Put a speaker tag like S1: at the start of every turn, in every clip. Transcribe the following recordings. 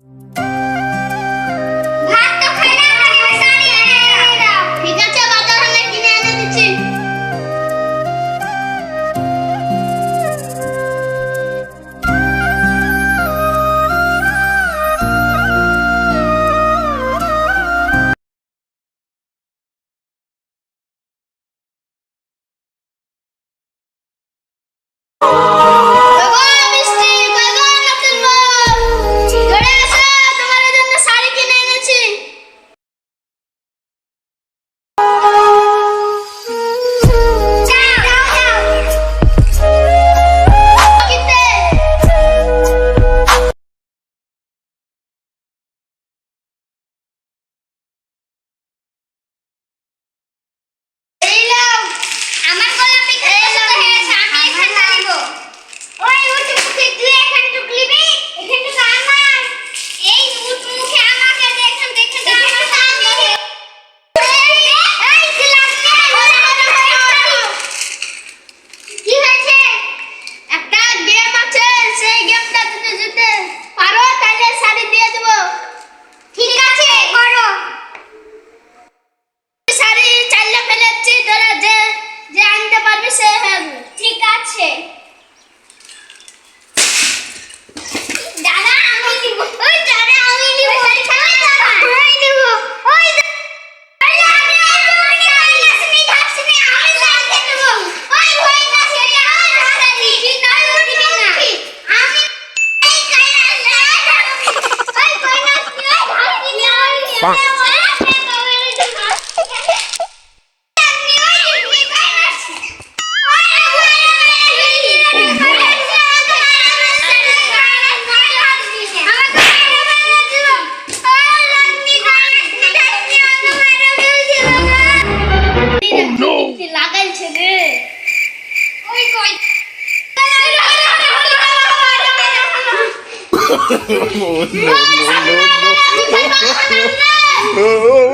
S1: Thank you. no, no, no, no.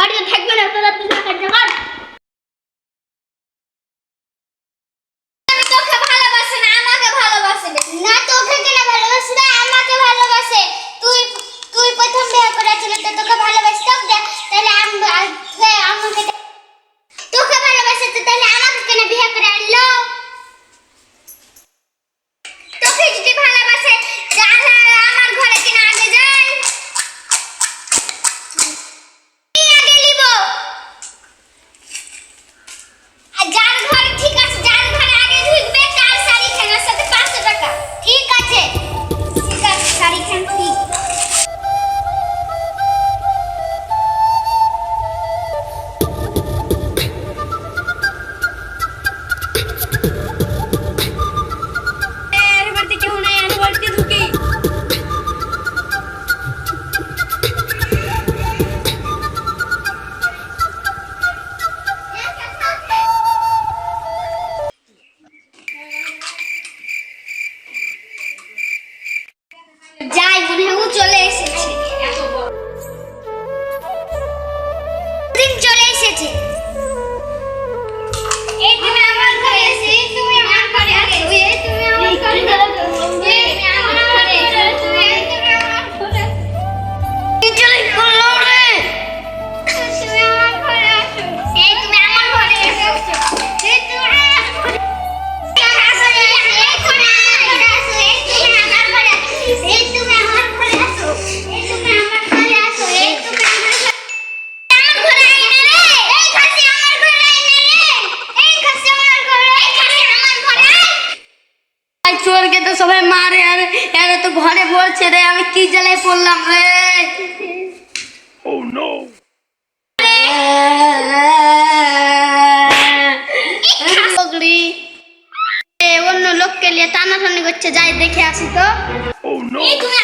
S1: বাড়িতে থাকবে না তোরা Danke. তো
S2: সবাই মারে আর এরা তো ঘরে বলছে রে আমি কি জ্বালায় পড়লাম রে?
S3: ও
S2: নো এ, অন্য লোককে নিয়ে টানাটানি করছে যাই দেখে আসি তো।
S3: Oh
S1: তুমি